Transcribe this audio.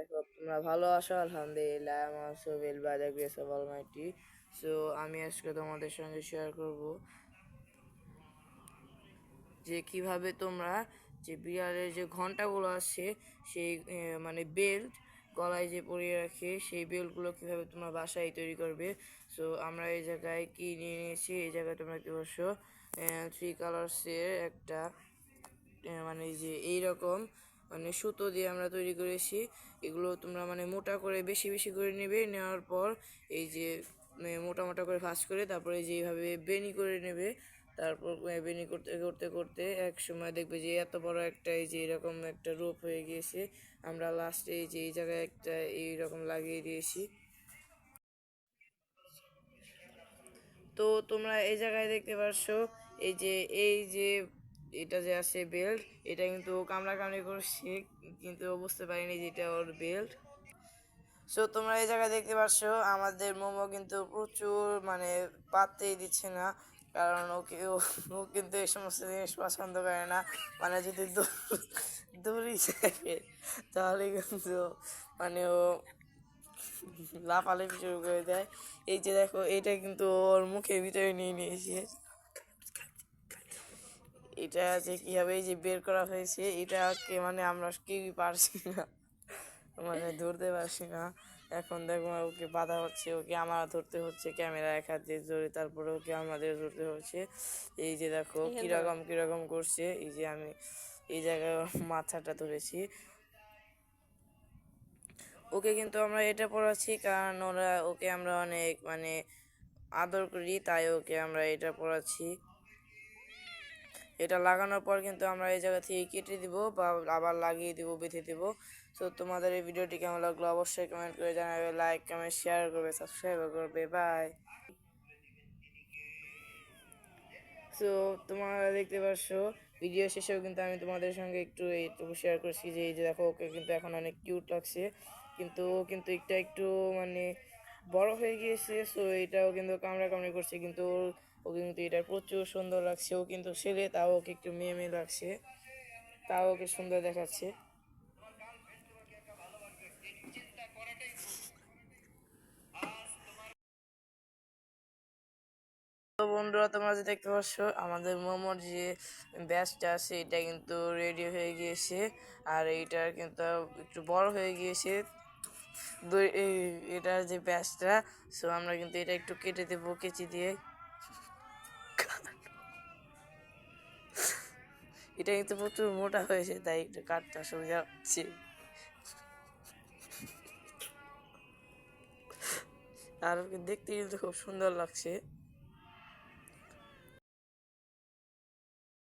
I hope তোমরা ভালো আছো? আলহামদুলিল্লাহ, আমার also well grace of almighty so আমি আজকে তোমাদের সঙ্গে শেয়ার করব যে কীভাবে তোমরা যে বিড়ালের যে ঘন্টাগুলো আছে, সেই মানে বেল্ট গলায় যে পরিয়ে রাখে, সেই বেল্টগুলো কীভাবে তোমরা বাসায় তৈরি করবে। সো আমরা এই জায়গায় কি নিয়ে নিয়েছি? এই জায়গায় তোমরা কি বসো থ্রি কালার্সের একটা মানে যে এইরকম মানে সুতো দিয়ে আমরা তৈরি করেছি। এগুলো তোমরা মানে মোটা করে বেশি বেশি করে নেবে। নেওয়ার পর এই যে মোটা মোটা করে ভাঁজ করে তারপরে যে এইভাবে বেনি করে নেবে, তারপর বেনি করতে করতে করতে এক সময় দেখবে যে এত বড় একটা এই যে এরকম একটা রূপ হয়ে গিয়েছে। আমরা লাস্টে এই যে এই জায়গায় একটা এইরকম লাগিয়ে দিয়েছি। তো তোমরা এই জায়গায় দেখতে পারছ, এই যে এই যে এটা যে আছে বেল্ট এটা কিন্তু ও কামড়া কামড়ি করছে, কিন্তু ও বুঝতে পারিনি যে এটা ওর বেল্ট সো তোমরা এই জায়গায় দেখতে পাচ্ছ আমাদের মোমো কিন্তু প্রচুর মানে পাততেই দিচ্ছে না, কারণ ওকে ও- কিন্তু এই সমস্ত জিনিস পছন্দ করে না। মানে যদি দৌড়ি থাকে, তাহলে কিন্তু মানে ও লাফালাফি শুরু করে দেয়। এই যে দেখো, এটা কিন্তু ওর মুখের ভিতরে নিয়ে নিয়েছে। এটা যে কীভাবে এই যে বের করা হয়েছে এটাকে মানে আমরা কেউই পারছি না। মানে ধরতে পারছি না। এখন দেখো ওকে বাধা হচ্ছে ওকে আমার ধরতে হচ্ছে ক্যামেরা এক হাতে ধরে তারপরে ওকে আমাদের ধরতে হচ্ছে। এই যে দেখো কীরকম কীরকম করছে এই যে আমি এই জায়গায় মাথাটা ধরেছি। ওকে কিন্তু আমরা এটা পড়াচ্ছি কারণ ওরা ওকে আমরা অনেক মানে আদর করি তাই ওকে আমরা এটা পড়াচ্ছি। এটা লাগানোর পর কিন্তু আমরা এই জায়গা থেকে কেটে দিব বা আবার লাগিয়ে দিব, বেঁধে দিব। তো তোমাদের এই ভিডিওটি কেমন লাগল অবশ্যই কমেন্ট করে জানাবে লাইক কমেন্ট শেয়ার করবে সাবস্ক্রাইব করবে বাই তো তোমরা দেখতে পাচ্ছ ভিডিও শেষেও কিন্তু আমি তোমাদের সঙ্গে একটু এইটুকু শেয়ার করছি যে, এই যে দেখো, ওকে কিন্তু এখন অনেক কিউট লাগছে। কিন্তু ও কিন্তু একটা, একটু মানে বড় হয়ে গিয়েছে সো এটাও কিন্তু কামড়া কামড়ি করছে। কিন্তু ওর- ও কিন্তু এটা প্রচুর সুন্দর লাগছে। ও কিন্তু ছেলে, তাও ওকে একটু মেয়ে মেয়ে লাগছে। তাও ওকে সুন্দর দেখাচ্ছে। বন্ধুরা, তোমরা যে দেখতে পাচ্ছ, আমাদের মোমোর যে ব্যাচটা আছে, এটা কিন্তু রেডি হয়ে গিয়েছে। আর এইটার কিন্তু একটু বড় হয়ে গিয়েছে। এটার যে ব্যাচটা সো আমরা কিন্তু এটা একটু কেটে দেবো, কেচি দিয়ে। এটা কিন্তু প্রচুর মোটা হয়েছে, তাই একটু কাটতে অসুবিধা হচ্ছে আর দেখতে কিন্তু খুব সুন্দর লাগছে।